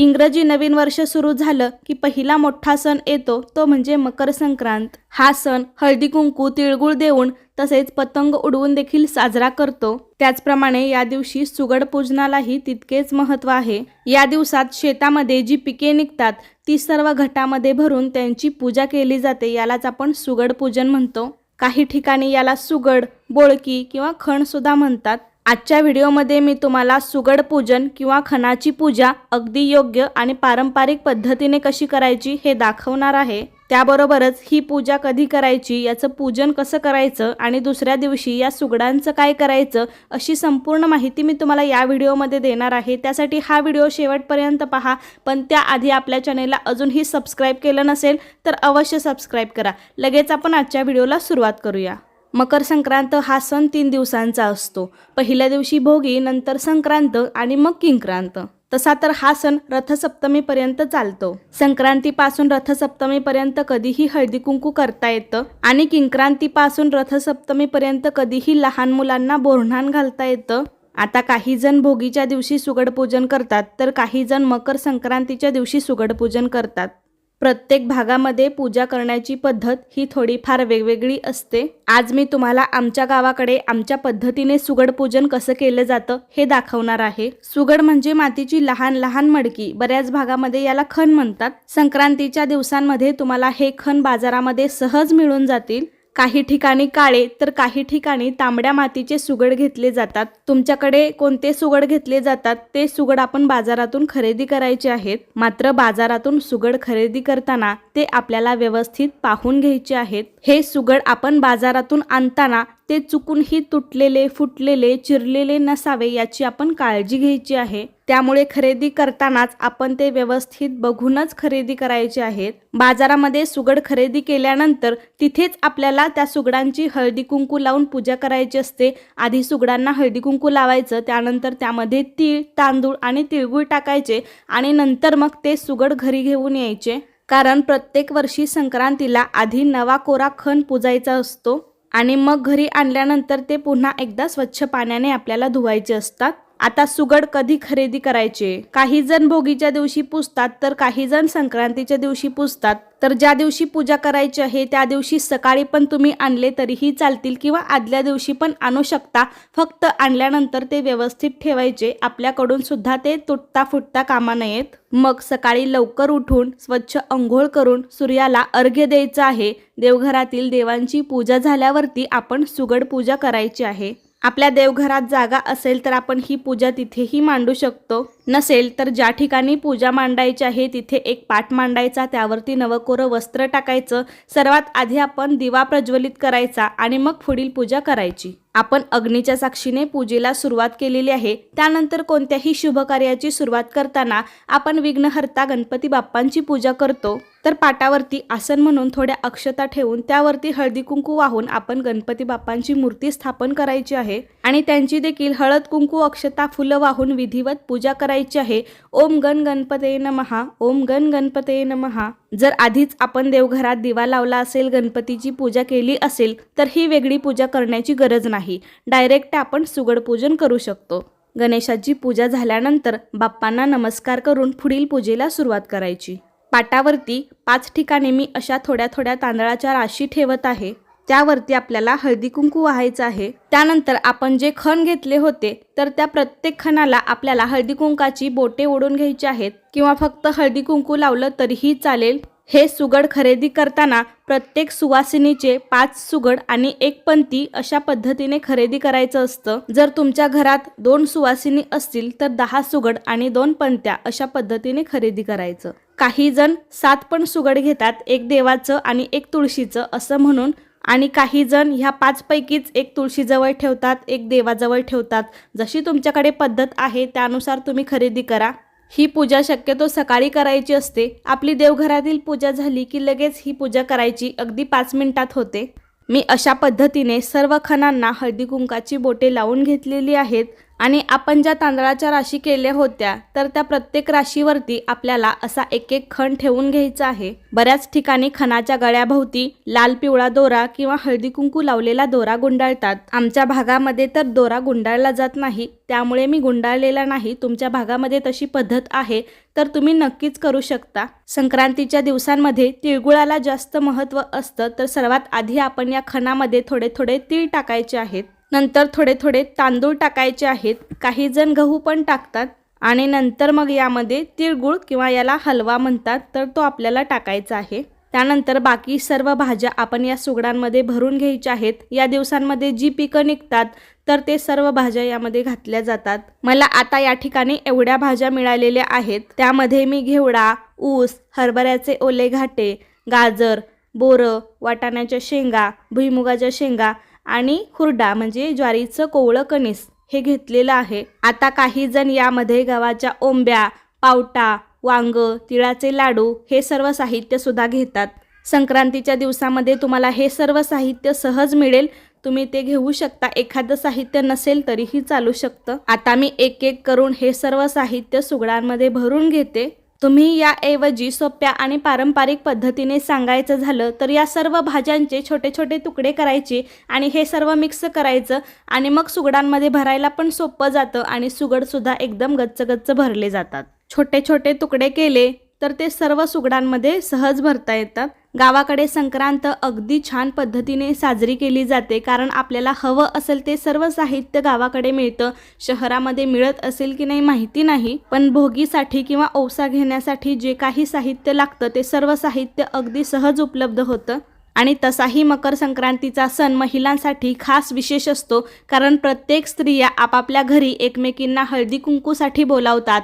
इंग्रजी नवीन वर्ष सुरू झालं की पहिला मोठा सण येतो तो म्हणजे मकर संक्रांत. हा सण हळदी कुंकू तिळगुळ देऊन तसेच पतंग उडवून देखील साजरा करतो. त्याचप्रमाणे या दिवशी सुगड पूजनालाही तितकेच महत्त्व आहे. या दिवसात शेतामध्ये जी पिके निघतात ती सर्व घटामध्ये भरून त्यांची पूजा केली जाते यालाच आपण सुगड पूजन म्हणतो. काही ठिकाणी याला सुगड बोळकी किंवा खण सुद्धा म्हणतात. आजच्या व्हिडिओमध्ये मी तुम्हाला सुगड पूजन किंवा खणाची पूजा अगदी योग्य आणि पारंपरिक पद्धतीने कशी करायची हे दाखवणार आहे. त्याबरोबरच ही पूजा कधी करायची याचं पूजन कसं करायचं आणि दुसऱ्या दिवशी या सुगडांचं काय करायचं अशी संपूर्ण माहिती मी तुम्हाला या व्हिडिओमध्ये देणार आहे. त्यासाठी हा व्हिडिओ शेवटपर्यंत पहा पण त्याआधी आपल्या चॅनेलला अजूनही सबस्क्राईब केलं नसेल तर अवश्य सबस्क्राईब करा. लगेच आपण आजच्या व्हिडिओला सुरुवात करूया. मकर संक्रांत हा सण तीन दिवसांचा असतो. पहिल्या दिवशी भोगी नंतर संक्रांत आणि मग किंक्रांत. तसा तर हा सण रथसप्तमीपर्यंत चालतो. संक्रांतीपासून रथसप्तमीपर्यंत कधीही हळदी कुंकू करता येतं आणि किंक्रांतीपासून रथसप्तमीपर्यंत कधीही लहान मुलांना बोरणान घालता येतं. आता काही जण भोगीच्या दिवशी सुगडपूजन करतात तर काही जण मकर संक्रांतीच्या दिवशी सुगडपूजन करतात. प्रत्येक भागामध्ये पूजा करण्याची पद्धत ही थोडीफार वेगवेगळी असते. आज मी तुम्हाला आमच्या गावाकडे आमच्या पद्धतीने सुगड पूजन कसं केलं जातं हे दाखवणार आहे. सुगड म्हणजे मातीची लहान लहान मडकी. बऱ्याच भागामध्ये याला खण म्हणतात. संक्रांतीच्या दिवसांमध्ये तुम्हाला हे खण बाजारामध्ये सहज मिळून जातील. काही ठिकाणी काळे तर काही ठिकाणी तांबड्या मातीचे सुगड घेतले जातात. तुमच्याकडे कोणते सुगड घेतले जातात? ते सुगड आपण बाजारातून खरेदी करायचे आहेत. मात्र बाजारातून सुगड खरेदी करताना ते आपल्याला व्यवस्थित पाहून घ्यायचे आहेत. हे सुगड आपण बाजारातून आणताना ते चुकूनही तुटलेले फुटलेले चिरलेले नसावे याची आपण काळजी घ्यायची आहे. त्यामुळे खरेदी करतानाच आपण ते व्यवस्थित बघूनच खरेदी करायचे आहेत. बाजारामध्ये सुगड खरेदी केल्यानंतर तिथेच आपल्याला त्या सुगडांची हळदी कुंकू लावून पूजा करायची असते. आधी सुगडांना हळदी कुंकू लावायचं त्यानंतर त्यामध्ये तीळ तांदूळ आणि तिळगुळ टाकायचे आणि नंतर मग ते सुगड घरी घेऊन यायचे. कारण प्रत्येक वर्षी संक्रांतीला आधी नवा कोरा खण पूजायचा असतो. आणि मग घरी आणल्यानंतर ते पुन्हा एकदा स्वच्छ पाण्याने आपल्याला धुवायचे असतात. आता सुगड कधी खरेदी करायचे? काही जण भोगीच्या दिवशी पुजतात तर काही जण संक्रांतीच्या दिवशी पुजतात तर ज्या दिवशी पूजा करायची आहे त्या दिवशी सकाळी पण तुम्ही आणले तरीही चालतील किंवा आदल्या दिवशी पण आणू शकता. फक्त आणल्यानंतर ते व्यवस्थित ठेवायचे. आपल्याकडून सुद्धा ते तुटता फुटता कामा नयेत. मग सकाळी लवकर उठून स्वच्छ अंघोळ करून सूर्याला अर्घ्य द्यायचं आहे. देवघरातील देवांची पूजा झाल्यावरती आपण सुगड पूजा करायची आहे. आपल्या देवघरात जागा असेल तर आपण ही पूजा तिथेही मांडू शकतो. नसेल तर ज्या ठिकाणी पूजा मांडायची आहे तिथे एक पाठ मांडायचा त्यावरती नवकोरं वस्त्र टाकायचं. सर्वात आधी आपण दिवा प्रज्वलित करायचा आणि मग पुढील पूजा करायची. आपण अग्नीच्या साक्षीने पूजेला सुरुवात केलेली आहे. त्यानंतर कोणत्याही शुभ कार्याची सुरुवात करताना आपण विघ्नहर्ता गणपती बाप्पांची पूजा करतो. तर पाटावरती आसन म्हणून थोड्या अक्षता ठेवून त्यावरती हळदी कुंकू वाहून आपण गणपती बाप्पांची मूर्ती स्थापन करायची आहे. आणि त्यांची देखील हळद कुंकू अक्षता फुलं वाहून विधिवत पूजा करायची आहे. ओम गण गणपते नमहा ओम गण गणपते नमहा जर आधीच आपण देवघरात दिवा लावला असेल गणपतीची पूजा केली असेल तर ही वेगळी पूजा करण्याची गरज नाही. डायरेक्ट आपण सुगड पूजन करू शकतो. गणेशाची पूजा झाल्यानंतर बाप्पांना नमस्कार करून पुढील पूजेला सुरुवात करायची. पाटावरती पाच ठिकाणी मी अशा थोड्या थोड्या तांदळाच्या राशी ठेवत आहे. त्यावरती आपल्याला हळदी कुंकू व्हायचं आहे. त्यानंतर आपण जे खण घेतले होते तर त्या प्रत्येक खणाला आपल्याला हळदी कुंकाची बोटे ओढून घ्यायची आहेत किंवा फक्त हळदी कुंकू लावलं तरीही चालेल. हे सुगड खरेदी करताना प्रत्येक सुवासिनीचे पाच सुगड आणि एक पंती अशा पद्धतीने खरेदी करायचं असतं. जर तुमच्या घरात दोन सुवासिनी असतील तर दहा सुगड आणि दोन पंत्या अशा पद्धतीने खरेदी करायचं. काही जण सात पण सुगड घेतात एक देवाचं आणि एक तुळशीचं असं म्हणून. आणि काही जण ह्या पाचपैकीच एक तुळशीजवळ ठेवतात एक देवाजवळ ठेवतात. जशी तुमच्याकडे पद्धत आहे त्यानुसार तुम्ही खरेदी करा. ही पूजा शक्यतो सकाळी करायची असते. आपली देवघरातील पूजा झाली की लगेच ही पूजा करायची अगदी पाच मिनिटात होते. मी अशा पद्धतीने सर्व खणांना हळदी कुंकाची बोटे लावून घेतलेली आहेत. आणि आपण ज्या तांदळाच्या राशी केल्या होत्या तर त्या प्रत्येक राशीवरती आपल्याला असा एक एक खण ठेवून घ्यायचा आहे. बऱ्याच ठिकाणी खणाच्या गळ्याभोवती लाल पिवळा दोरा किंवा हळदी कुंकू लावलेला दोरा गुंडाळतात. आमच्या भागामध्ये तर दोरा गुंडाळला जात नाही त्यामुळे मी गुंडाळलेला नाही. तुमच्या भागामध्ये तशी पद्धत आहे तर तुम्ही नक्कीच करू शकता. संक्रांतीच्या दिवसांमध्ये तिळगुळाला जास्त महत्त्व असतं तर सर्वात आधी आपण या खणामध्ये थोडे थोडे तीळ टाकायचे आहेत. नंतर थोडे थोडे तांदूळ टाकायचे आहेत. काही जण गहू पण टाकतात आणि नंतर मग यामध्ये तिळगुळ किंवा याला हलवा म्हणतात तर तो आपल्याला टाकायचा आहे. त्यानंतर बाकी सर्व भाज्या आपण या सुगडांमध्ये भरून घ्यायच्या आहेत. या दिवसांमध्ये जी पिकं निघतात तर ते सर्व भाज्या यामध्ये घातल्या जातात. मला आता या ठिकाणी एवढ्या भाज्या मिळालेल्या आहेत. त्यामध्ये मी घेवडा ऊस हरभऱ्याचे ओले घाटे गाजर बोरं वाटाण्याच्या शेंगा भुईमुगाच्या शेंगा आणि खुरडा म्हणजे ज्वारीचं कोवळं कणीस हे घेतलेलं आहे. आता काही जण यामध्ये गव्हाच्या ओंब्या पावटा वांग तिळाचे लाडू हे सर्व साहित्य सुद्धा घेतात. संक्रांतीच्या दिवसामध्ये तुम्हाला हे सर्व साहित्य सहज मिळेल. तुम्ही ते घेऊ शकता. एखादं साहित्य नसेल तरीही चालू शकतं. आता मी एक एक करून हे सर्व साहित्य सुगडांमध्ये भरून घेते. तुम्ही याऐवजी सोप्या आणि पारंपरिक पद्धतीने सांगायचं झालं तर या सर्व भाज्यांचे छोटे छोटे तुकडे करायचे आणि हे सर्व मिक्स करायचं आणि मग सुगडांमध्ये भरायला पण सोपं जातं आणि सुगडसुद्धा एकदम गच्चगच्च भरले जातात. छोटे छोटे तुकडे केले तर ते सर्व सुगडांमध्ये सहज भरता येतात. गावाकडे संक्रांत अगदी छान पद्धतीने साजरी केली जाते. कारण आपल्याला हवं असेल ते सर्व साहित्य गावाकडे मिळतं. शहरामध्ये मिळत असेल की नाही माहिती नाही. पण भोगीसाठी किंवा ओसा घेण्यासाठी जे काही साहित्य लागतं ते सर्व साहित्य अगदी सहज उपलब्ध होतं. आणि तसाही मकर संक्रांतीचा सण महिलांसाठी खास विशेष असतो. कारण प्रत्येक स्त्रिया आपापल्या घरी एकमेकींना हळदी कुंकूसाठी बोलावतात.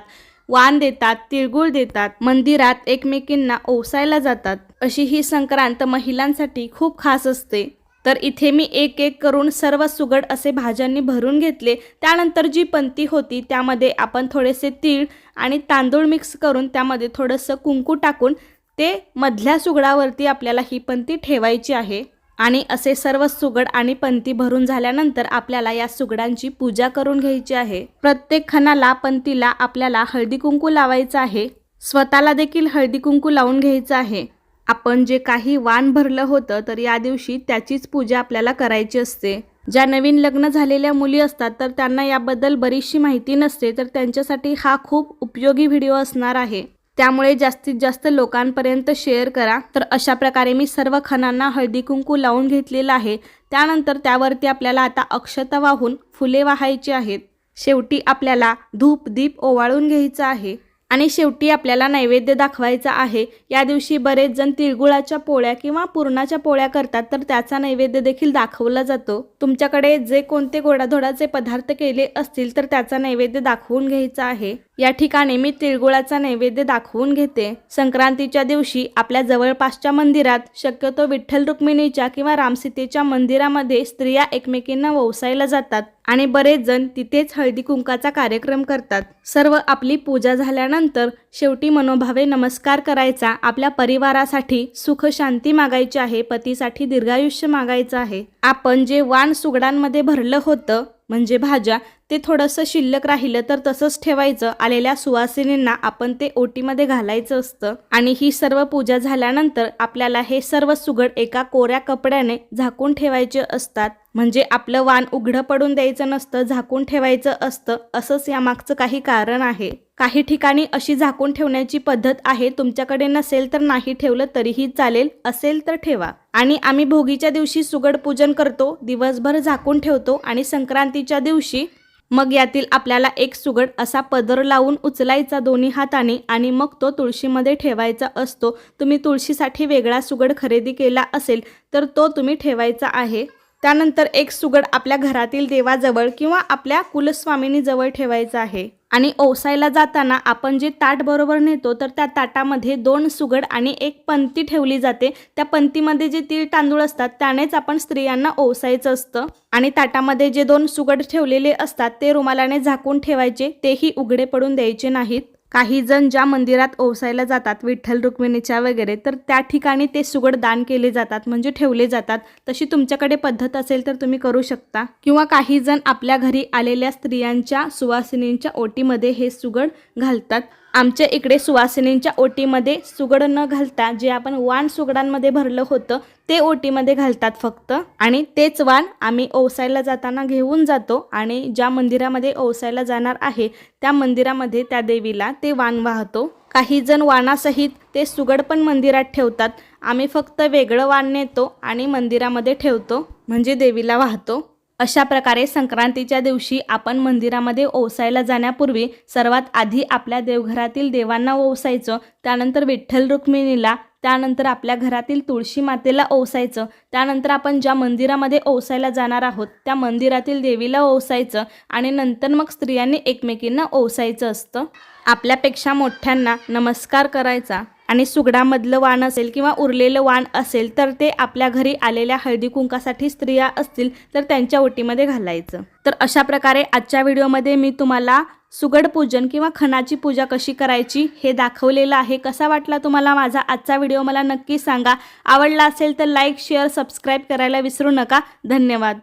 वाण देतात तिळगुळ देतात मंदिरात एकमेकींना ओसायला जातात. अशी ही संक्रांत महिलांसाठी खूप खास असते. तर इथे मी एक एक करून सर्व सुगड असे भाज्यांनी भरून घेतले. त्यानंतर जी पंती होती त्यामध्ये आपण थोडेसे तीळ आणि तांदूळ मिक्स करून त्यामध्ये थोडंसं कुंकू टाकून ते मधल्या सुगडावरती आपल्याला ही पंती ठेवायची आहे. आणि असे सर्व सुगड आणि पंती भरून झाल्यानंतर आपल्याला या सुगडांची पूजा करून घ्यायची आहे. प्रत्येक खणाला पंतीला आपल्याला हळदी कुंकू लावायचं आहे. स्वतःला देखील हळदी कुंकू लावून घ्यायचं आहे. आपण जे काही वाण भरलं होतं तर या दिवशी त्याचीच पूजा आपल्याला करायची असते. ज्या नवीन लग्न झालेल्या मुली असतात तर त्यांना याबद्दल बरीचशी माहिती नसते तर त्यांच्यासाठी हा खूप उपयोगी व्हिडिओ असणार आहे. त्यामुळे जास्तीत जास्त लोकांपर्यंत शेअर करा. तर अशा प्रकारे मी सर्व खणांना हळदी कुंकू लावून घेतलेलं आहे. त्यानंतर त्यावरती आपल्याला आता अक्षता वाहून फुले वाहायची आहेत. शेवटी आपल्याला धूप दीप ओवाळून घ्यायचं आहे. आणि शेवटी आपल्याला नैवेद्य दाखवायचा आहे. या दिवशी बरेच जण तिळगुळाच्या पोळ्या किंवा पुरणाच्या पोळ्या करतात तर त्याचा नैवेद्य देखील दाखवला जातो. तुमच्याकडे जे कोणते गोडाधोडाचे पदार्थ केले असतील तर त्याचा नैवेद्य दाखवून घ्यायचा आहे. या ठिकाणी मी तिळगुळाचा नैवेद्य दाखवून घेते. संक्रांतीच्या दिवशी आपल्या जवळपासच्या मंदिरात शक्यतो विठ्ठल रुक्मिणीच्या किंवा रामसीतेच्या मंदिरामध्ये स्त्रिया एकमेकींना ववसायला जातात आणि बरेच जण तिथेच हळदी कुंकाचा कार्यक्रम करतात. सर्व आपली पूजा झाल्यानंतर शेवटी मनोभावे नमस्कार करायचा आपल्या परिवारासाठी सुख शांती मागायची आहे पतीसाठी दीर्घायुष्य मागायचं आहे. आपण जे वाण सुगडांमध्ये भरलं होतं म्हणजे भाज्या ते थोडंसं शिल्लक राहिलं तर तसंच ठेवायचं. आलेल्या सुवासिनींना आपण ते ओटीमध्ये घालायचं असतं. आणि ही सर्व पूजा झाल्यानंतर आपल्याला हे सर्व सुगड एका कोऱ्या कपड्याने झाकून ठेवायचे असतात. म्हणजे आपलं वाण उघडं पडून द्यायचं नसतं झाकून ठेवायचं असतं असंच यामागचं काही कारण आहे. काही ठिकाणी अशी झाकून ठेवण्याची पद्धत आहे तुमच्याकडे नसेल तर नाही ठेवलं तरीही चालेल असेल तर ठेवा. आणि आम्ही भोगीच्या दिवशी सुगड पूजन करतो दिवसभर झाकून ठेवतो आणि संक्रांतीच्या दिवशी मग यातील आपल्याला एक सुगड असा पदर लावून उचलायचा दोन्ही हाताने आणि मग तो तुळशीमध्ये ठेवायचा असतो. तुम्ही तुळशीसाठी वेगळा सुगड खरेदी केला असेल तर तो तुम्ही ठेवायचा आहे. त्यानंतर एक सुगड आपल्या घरातील देवाजवळ किंवा आपल्या कुलस्वामिनीजवळ ठेवायचा आहे. आणि ओसायला जाताना आपण जे ताट बरोबर नेतो तर त्या ताटामध्ये दोन सुगड आणि एक पंती ठेवली जाते. त्या पंतीमध्ये जे तीळ तांदूळ असतात त्यानेच आपण स्त्रियांना ओसायचं असतं. आणि ताटामध्ये जे दोन सुगड ठेवलेले असतात ते रुमालाने झाकून ठेवायचे तेही उघडे पडून द्यायचे नाहीत. काही जण ज्या मंदिरात ओसायला जातात विठ्ठल रुक्मिणीच्या वगैरे तर त्या ठिकाणी ते सुगड दान केले जातात म्हणजे ठेवले जातात. तशी तुमच्याकडे पद्धत असेल तर तुम्ही करू शकता. किंवा काही जण आपल्या घरी आलेल्या स्त्रियांच्या सुवासिनींच्या ओटीमध्ये हे सुगड घालतात. आमच्या इकडे सुवासिनींच्या ओटीमध्ये सुगड न घालता जे आपण वाण सुगडांमध्ये भरलं होतं ते ओटीमध्ये घालतात फक्त. आणि तेच वाण आम्ही ओसायला जाताना घेऊन जातो आणि ज्या मंदिरामध्ये ओसायला जाणार आहे त्या मंदिरामध्ये त्या देवीला ते वाण वाहतो. काही जण वाणासहित ते सुगड पण मंदिरात ठेवतात. आम्ही फक्त वेगळं वाण नेतो आणि मंदिरामध्ये ठेवतो म्हणजे देवीला वाहतो. अशा प्रकारे संक्रांतीच्या दिवशी आपण मंदिरामध्ये ओसायला जाण्यापूर्वी सर्वात आधी आपल्या देवघरातील देवांना ओसायचं त्यानंतर विठ्ठल रुक्मिणीला त्यानंतर आपल्या घरातील तुळशी मातेला ओसायचं त्यानंतर आपण ज्या मंदिरामध्ये ओसायला जाणार आहोत त्या मंदिरातील देवीला ओसायचं आणि नंतर मग स्त्रियांनी एकमेकींना ओसायचं असतं. आपल्यापेक्षा मोठ्यांना नमस्कार करायचा. आणि सुगडामधलं वाण असेल किंवा उरलेलं वाण असेल तर ते आपल्या घरी आलेल्या हळदी कुंकासाठी स्त्रिया असतील तर त्यांच्या ओटीमध्ये घालायचं. तर अशा प्रकारे आजच्या व्हिडिओमध्ये मी तुम्हाला सुगड पूजन किंवा खणाची पूजा कशी करायची हे दाखवलेलं आहे. कसा वाटला तुम्हाला माझा आजचा व्हिडिओ मला नक्की सांगा. आवडला असेल तर लाईक शेअर सबस्क्राईब करायला विसरू नका. धन्यवाद.